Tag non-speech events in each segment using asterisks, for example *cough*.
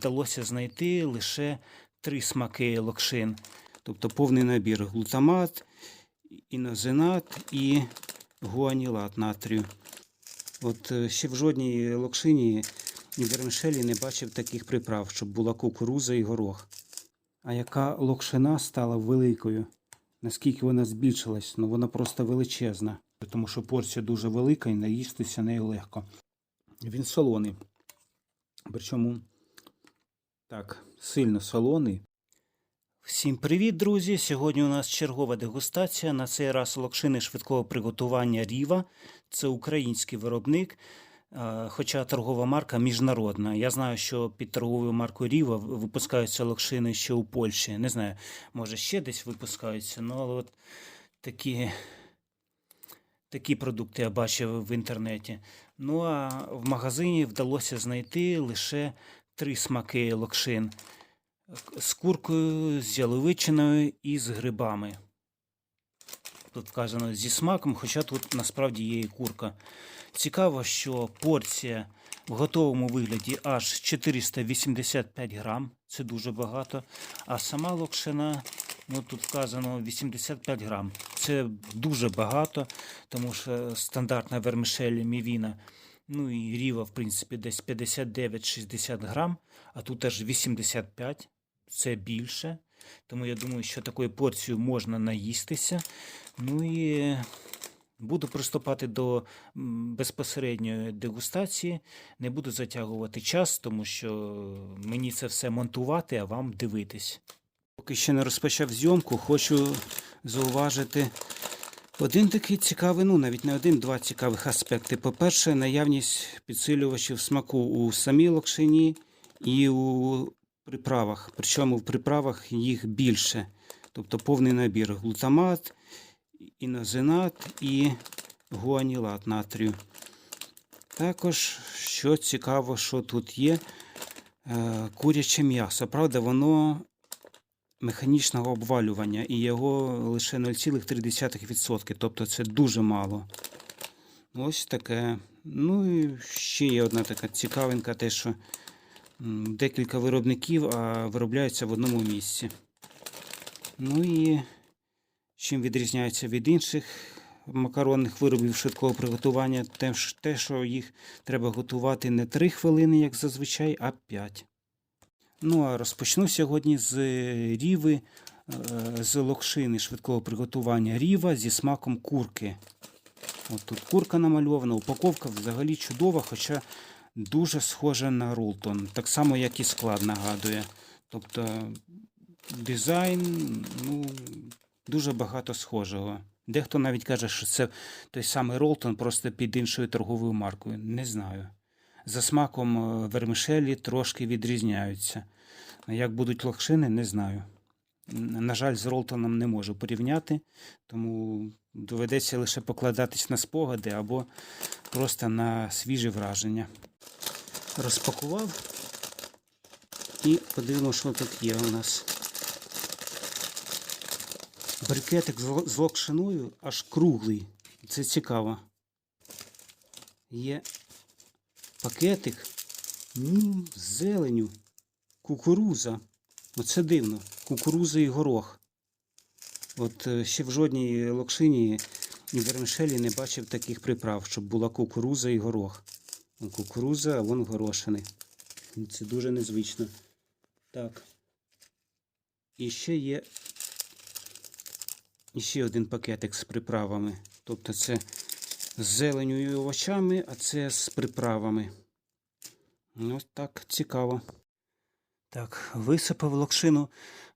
вдалося знайти лише три смаки локшин. Тобто повний набір глутамат, інозинат і гуанілат натрію. От е, ще в жодній локшині і вермишелі не бачив таких приправ, щоб була кукуруза і горох. А яка локшина стала великою? Наскільки вона збільшилась? Ну вона просто величезна. Тому що порція дуже велика і наїстися нею легко. Він солоний. Причому так, сильно солоний. Всім привіт, друзі! Сьогодні у нас чергова дегустація. На цей раз локшини швидкого приготування Ріва. Це український виробник, хоча торгова марка міжнародна. Я знаю, що під торговою маркою Ріва випускаються локшини ще у Польщі. Не знаю, може ще десь випускаються, ну але от такі, такі продукти я бачив в інтернеті. Ну а в магазині вдалося знайти лише три смаки локшин з куркою, з яловичиною і з грибами. Тут вказано зі смаком, хоча тут насправді є і курка. Цікаво, що порція в готовому вигляді аж 485 грам, це дуже багато. А сама локшина, ну тут вказано 85 грам. Це дуже багато, тому що стандартна вермишель мівіна, ну і ріва, в принципі, десь 59-60 грам, а тут аж 85 це більше. Тому я думаю, що такою порцією можна наїстися. Ну і буду приступати до безпосередньої дегустації. Не буду затягувати час, тому що мені це все монтувати, а вам дивитись. Поки ще не розпочав зйомку, хочу зауважити один такий цікавий, ну навіть не один, два цікавих аспекти. По-перше, наявність підсилювачів смаку у самій локшині і у приправах. Причому в приправах їх більше. Тобто повний набір глутамат, інозинат і гуанілат натрію. Також, що цікаво, що тут є е, куряче м'ясо. Правда, воно механічного обвалювання і його лише 0,3%. Тобто це дуже мало. Ось таке. Ну і ще є одна така цікавинка, те, що декілька виробників, а виробляються в одному місці. Ну і чим відрізняється від інших макаронних виробів швидкого приготування, те, що їх треба готувати не 3 хвилини, як зазвичай, а 5. Ну а розпочну сьогодні з ріви, е, з локшини швидкого приготування ріва зі смаком курки. От тут курка намальована, упаковка взагалі чудова, хоча дуже схожа на рултон. Так само, як і склад нагадує. Тобто дизайн, ну, дуже багато схожого. Дехто навіть каже, що це той самий Ролтон, просто під іншою торговою маркою. Не знаю. За смаком е, вермишелі трошки відрізняються. Як будуть локшини, не знаю. На жаль, з Ролтоном не можу порівняти, тому доведеться лише покладатись на спогади або просто на свіжі враження. Розпакував і подивимося, що тут є у нас. Брикетик з локшиною аж круглий. Це цікаво. Є пакетик з зеленю, кукуруза. Оце дивно. Кукуруза і горох. От е, ще в жодній локшині і вермишелі не бачив таких приправ, щоб була кукуруза і горох. Кукуруза, а вон горошини. Це дуже незвично. Так. І ще є і ще один пакетик з приправами. Тобто це з зеленю і овочами, а це з приправами. Ну, Ось так цікаво. Так, висипав локшину.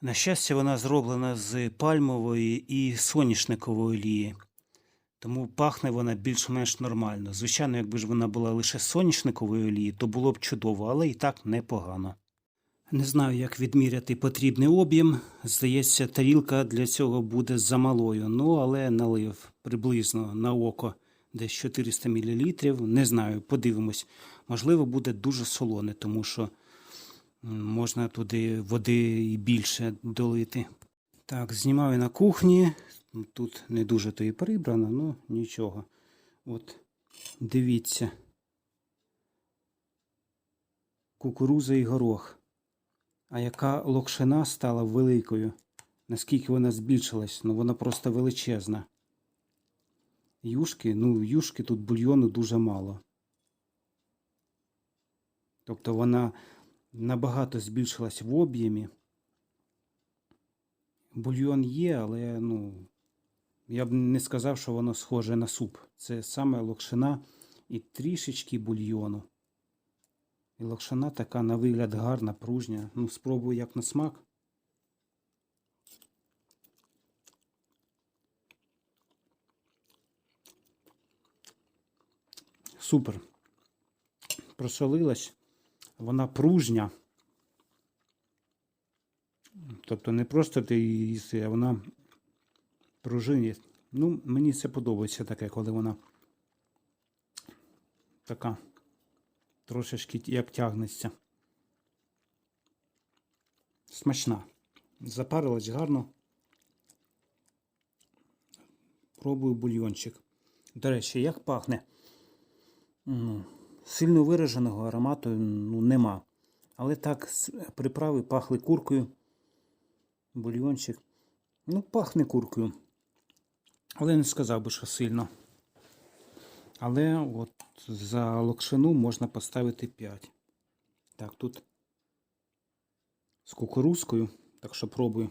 На щастя, вона зроблена з пальмової і соняшникової олії. Тому пахне вона більш-менш нормально. Звичайно, якби ж вона була лише соняшникової олії, то було б чудово, але і так непогано. Не знаю, як відміряти потрібний об'єм. Здається, тарілка для цього буде замалою. Ну, але налив приблизно на око десь 400 мл. Не знаю, подивимось. Можливо, буде дуже солоне, тому що можна туди води і більше долити. Так, знімаю на кухні. Тут не дуже то і прибрано, ну нічого. От, дивіться. Кукуруза і горох. А яка локшина стала великою? Наскільки вона збільшилась? Ну вона просто величезна. Юшки, ну, юшки тут бульйону дуже мало. Тобто вона набагато збільшилась в об'ємі. Бульйон є, але ну, я б не сказав, що воно схоже на суп. Це саме локшина і трішечки бульйону. І локшина така на вигляд гарна, пружня. Ну, спробую як на смак. Супер. Просолилась. Вона пружня. Тобто не просто ти її їси, а вона пружині. Ну, мені це подобається таке, коли вона така трошечки як тягнеться. Смачна. Запарилась гарно. Пробую бульйончик. До речі, як пахне? Сильно вираженого аромату ну, нема. Але так, приправи пахли куркою. Бульйончик. Ну, пахне куркою. Але не сказав би, що сильно. Але от за локшину можна поставити 5. Так, тут з кукурузкою. Так що пробую.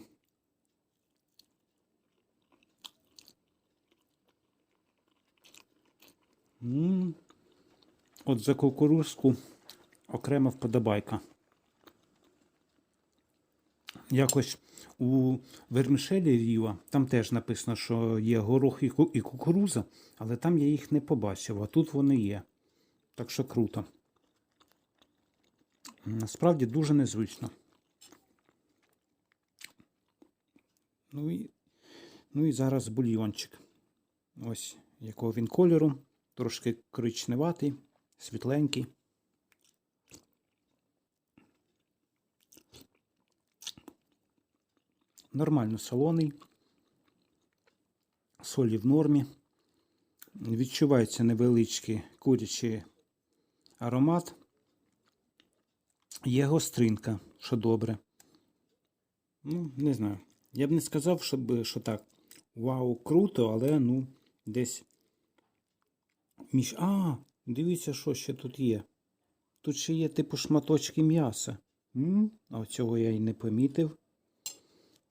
М. От за кукурузку окрема вподобайка. Якось у вермішелі Ріва, там теж написано, що є горох і кукуруза, але там я їх не побачив, а тут вони є. Так що круто. Насправді дуже незвично. Ну і, ну і зараз бульйончик. Ось якого він кольору. Трошки коричневатий, світленький. Нормально солоний. Солі в нормі. Відчувається невеличкий курячий аромат. Є гостринка, що добре. Ну, не знаю. Я б не сказав, щоб, що так. Вау, круто, але ну, десь. Між... А, дивіться, що ще тут є. Тут ще є типу шматочки м'яса. А цього я і не помітив.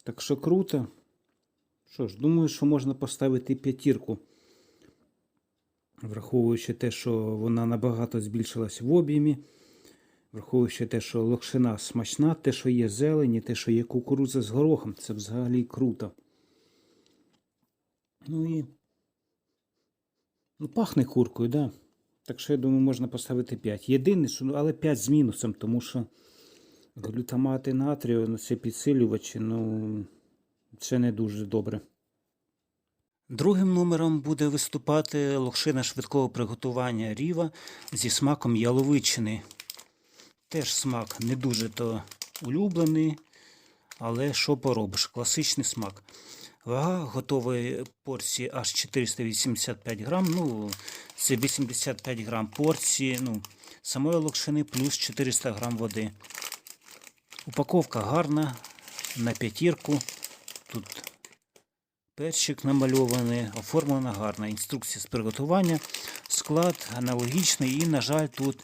Так що круто. Що ж, думаю, що можна поставити п'ятірку. Враховуючи те, що вона набагато збільшилась в об'ємі. Враховуючи те, що локшина смачна, те, що є зелені, те, що є кукурудза з горохом, це взагалі круто. Ну і ну, пахне куркою, да. Так що я думаю, можна поставити 5. Єдине, що, ну, але 5 з мінусом, тому що глютамати натрію, ну, це підсилювачі, ну це не дуже добре. Другим номером буде виступати локшина швидкого приготування ріва зі смаком яловичини. Теж смак не дуже то улюблений, але що поробиш? Класичний смак. Вага готової порції аж 485 грам. Ну, це 85 грам порції. Ну, самої локшини плюс 400 грам води. Упаковка гарна, на п'ятірку. Тут перчик намальований, оформлена гарна. Інструкція з приготування. Склад аналогічний і, на жаль, тут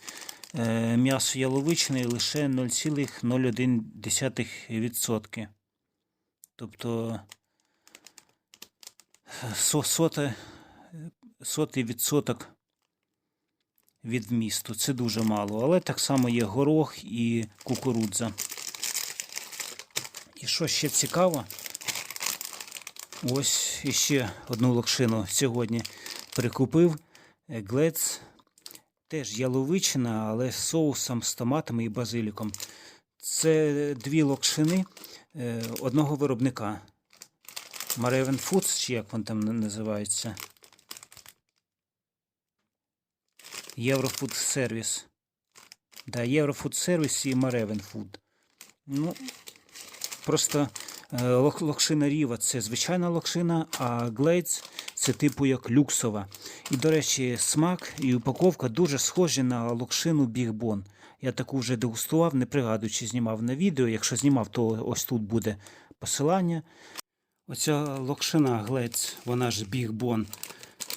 е, м'ясо яловичини лише 0,01%. Тобто со- соте, сотий відсоток від вмісту. Це дуже мало. Але так само є горох і кукурудза. І що ще цікаво, ось іще одну локшину сьогодні прикупив. Глец. Теж яловичина, але з соусом, з томатами і базиліком. Це дві локшини е, одного виробника. Mareven Foods, чи як він там на- Єврофуд сервіс. Да, Єврофуд сервіс і Mareven Food. Ну, просто е, локшина Ріва це звичайна локшина, а Глейдс це типу як люксова. І, до речі, смак і упаковка дуже схожі на локшину Біг Бон. Я таку вже дегустував, не пригадую, чи знімав на відео. Якщо знімав, то ось тут буде посилання. Оця локшина глець, вона ж бігбон,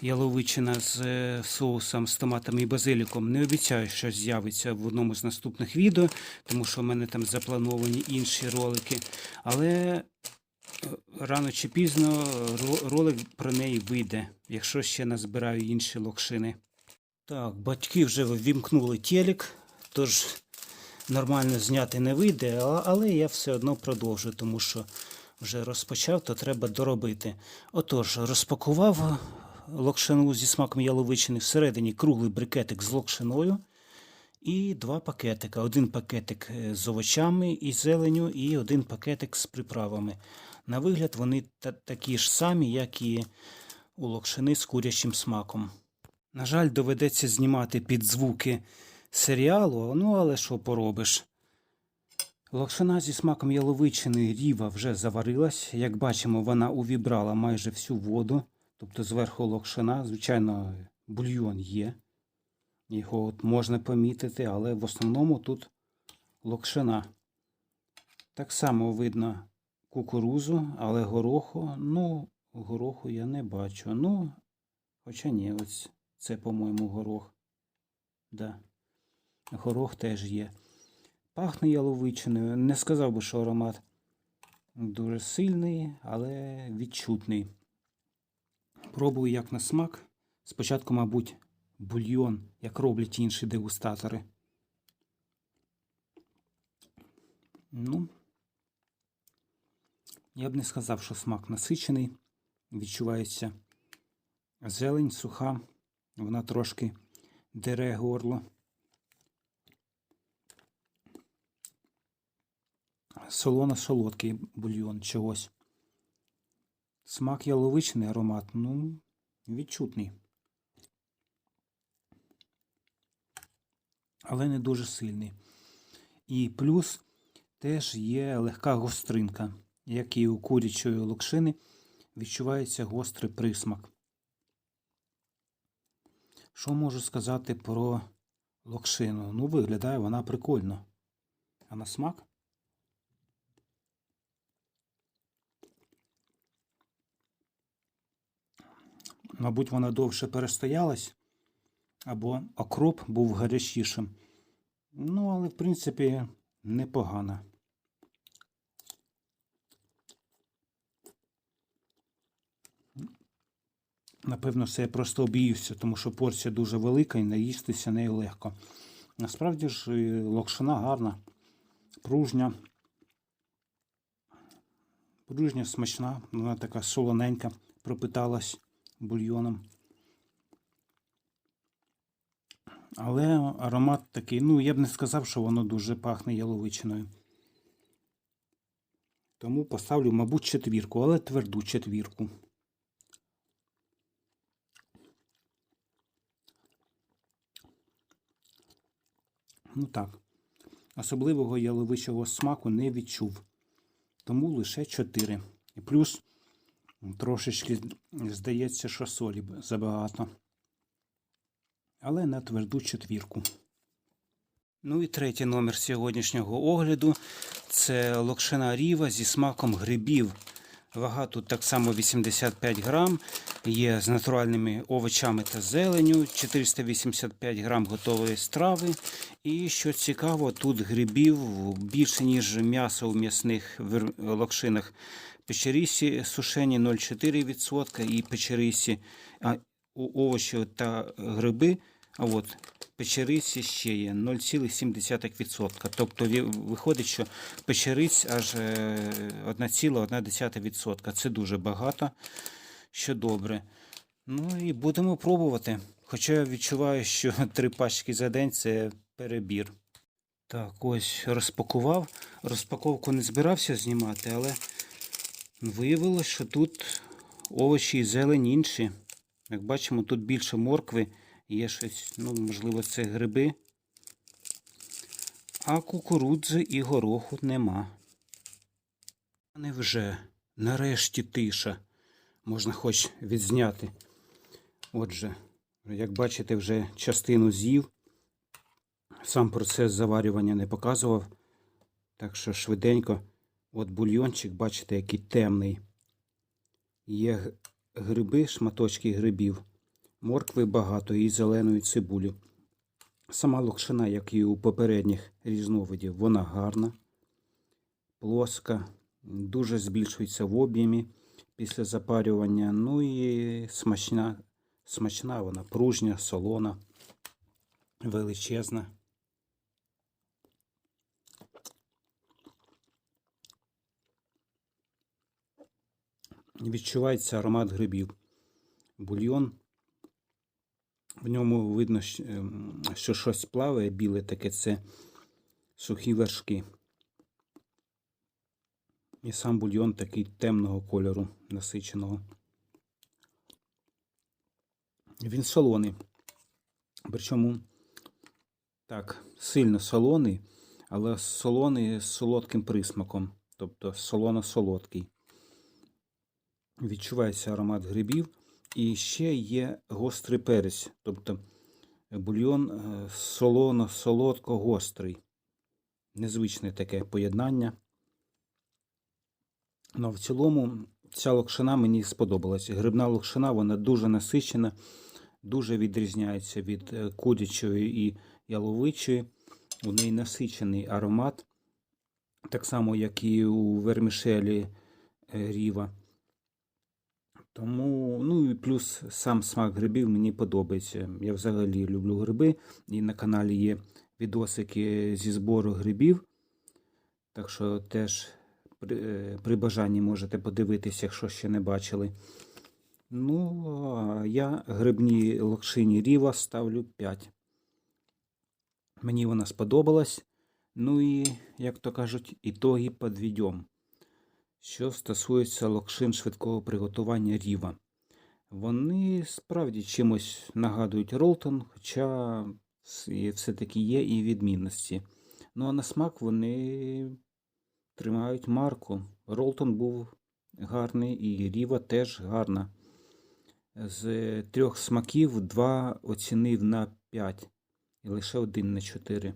яловичина з е, соусом, з томатами і базиліком. Не обіцяю, що з'явиться в одному з наступних відео, тому що в мене там заплановані інші ролики. Але е, рано чи пізно ролик про неї вийде, якщо ще назбираю інші локшини. Так, батьки вже ввімкнули телек, тож нормально зняти не вийде, але я все одно продовжу, тому що вже розпочав, то треба доробити. Отож, розпакував локшину зі смаком яловичини всередині круглий брикетик з локшиною і два пакетика. Один пакетик е, з овочами і зеленю, і один пакетик з приправами. На вигляд вони та- такі ж самі, як і у локшини з курячим смаком. На жаль, доведеться знімати під звуки серіалу, ну але що поробиш. Локшина зі смаком яловичини ріва вже заварилась. Як бачимо, вона увібрала майже всю воду. Тобто зверху локшина, звичайно, бульйон є. Його от можна помітити, але в основному тут локшина. Так само видно кукурузу, але гороху, ну, гороху я не бачу. Ну, хоча ні, ось це, по-моєму, горох. Да. Горох теж є. Пахне яловичиною. Не сказав би, що аромат дуже сильний, але відчутний. Пробую як на смак. Спочатку, мабуть, бульйон, як роблять інші дегустатори. Ну, я б не сказав, що смак насичений. Відчувається зелень суха, вона трошки дере горло. Солоно-солодкий бульйон чогось. Смак яловичний аромат, ну, відчутний. Але не дуже сильний. І плюс теж є легка гостринка, як і у курячої локшини, відчувається гострий присмак. Що можу сказати про локшину? Ну, виглядає вона прикольно. А на смак? Мабуть, вона довше перестоялась, або окроп був гарячішим. Ну, але, в принципі, непогано. Напевно, це я просто об'ївся, тому що порція дуже велика і наїстися нею легко. Насправді ж локшина гарна, пружня. Пружня смачна, вона така солоненька, пропиталась бульйоном. Але аромат такий, ну, я б не сказав, що воно дуже пахне яловичиною. Тому поставлю, мабуть, четвірку, але тверду четвірку. Ну так, особливого яловичого смаку не відчув. Тому лише 4. І плюс трошечки здається, що солі забагато. Але на тверду четвірку. Ну і третій номер сьогоднішнього огляду це локшина ріва зі смаком грибів. Вага тут так само 85 грам. Є з натуральними овочами та зеленю, 485 грам готової страви. І що цікаво, тут грибів більше, ніж м'ясо у м'ясних локшинах. Печерісі сушені 0,4% і печерісі а, у- овочі та гриби. А от печериці ще є 0,7%. Тобто виходить, що печериць аж е, 1,1%. Це дуже багато, що добре. Ну і будемо пробувати. Хоча я відчуваю, що *laughs* три пачки за день це перебір. Так, ось розпакував. Розпаковку не збирався знімати, але виявилось, що тут овочі і зелень інші. Як бачимо, тут більше моркви, є щось, ну, можливо, це гриби. А кукурудзи і гороху нема. Невже? Нарешті тиша. Можна хоч відзняти. Отже, як бачите, вже частину з'їв. Сам процес заварювання не показував. Так що швиденько. От бульйончик, бачите, який темний. Є гриби, шматочки грибів, моркви багато і зеленої цибулі. Сама локшина, як і у попередніх різновидів, вона гарна, плоска, дуже збільшується в об'ємі після запарювання. Ну і смачна, смачна вона, пружня, солона, величезна. Відчувається аромат грибів. Бульйон. В ньому видно, ем, що щось плаває, біле таке це сухі вершки. І сам бульйон такий темного кольору, насиченого. Він солоний. Причому так, сильно солоний, але солоний з солодким присмаком, тобто солоно-солодкий. Відчувається аромат грибів. І ще є гострий перець, тобто бульйон е, солоно-солодко-гострий. Незвичне таке поєднання. Ну, в цілому ця локшина мені сподобалася. Грибна локшина, вона дуже насичена, дуже відрізняється від е, курячої і яловичої. У неї насичений аромат, так само, як і у вермішелі е, ріва. Тому, ну і плюс сам смак грибів мені подобається. Я взагалі люблю гриби, і на каналі є відосики зі збору грибів. Так що теж при, е, при бажанні можете подивитися, якщо ще не бачили. Ну, я грибній локшині Ріва ставлю 5. Мені вона сподобалась. Ну і, як то кажуть, ітоги підведемо. Що стосується локшин швидкого приготування ріва. Вони справді чимось нагадують Ролтон, хоча все-таки є і відмінності. Ну а на смак вони тримають марку. Ролтон був гарний і Ріва теж гарна. З трьох смаків два оцінив на 5 і лише один на 4.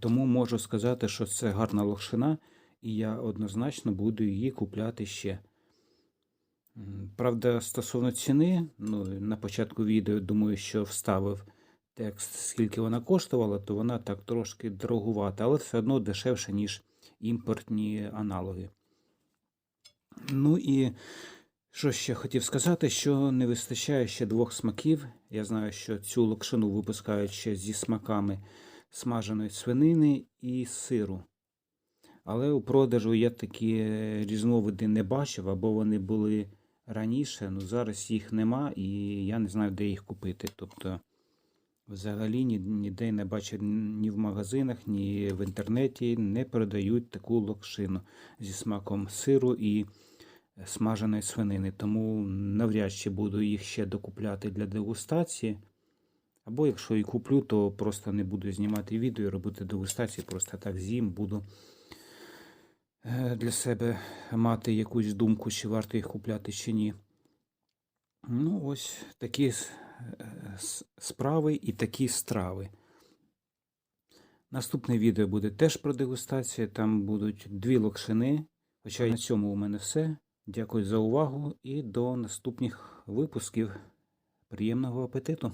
Тому можу сказати, що це гарна локшина, і я однозначно буду її купляти ще. Правда, стосовно ціни, ну, на початку відео думаю, що вставив текст, скільки вона коштувала, то вона так трошки дорогувата, але все одно дешевше, ніж імпортні аналоги. Ну і що ще хотів сказати, що не вистачає ще двох смаків. Я знаю, що цю локшину випускають ще зі смаками смаженої свинини і сиру. Але у продажу я такі різновиди не бачив, або вони були раніше, ну зараз їх нема, і я не знаю, де їх купити. Тобто, взагалі ні- ніде не бачив ні в магазинах, ні в інтернеті не продають таку локшину зі смаком сиру і смаженої свинини. Тому навряд чи буду їх ще докупляти для дегустації. Або якщо і куплю, то просто не буду знімати відео і робити дегустації, просто так з'їм буду е, для себе мати якусь думку, чи варто їх купляти, чи ні. Ну, ось такі е, справи і такі страви. Наступне відео буде теж про дегустацію. Там будуть дві локшини. Хоча на цьому у мене все. Дякую за увагу і до наступних випусків. Приємного апетиту!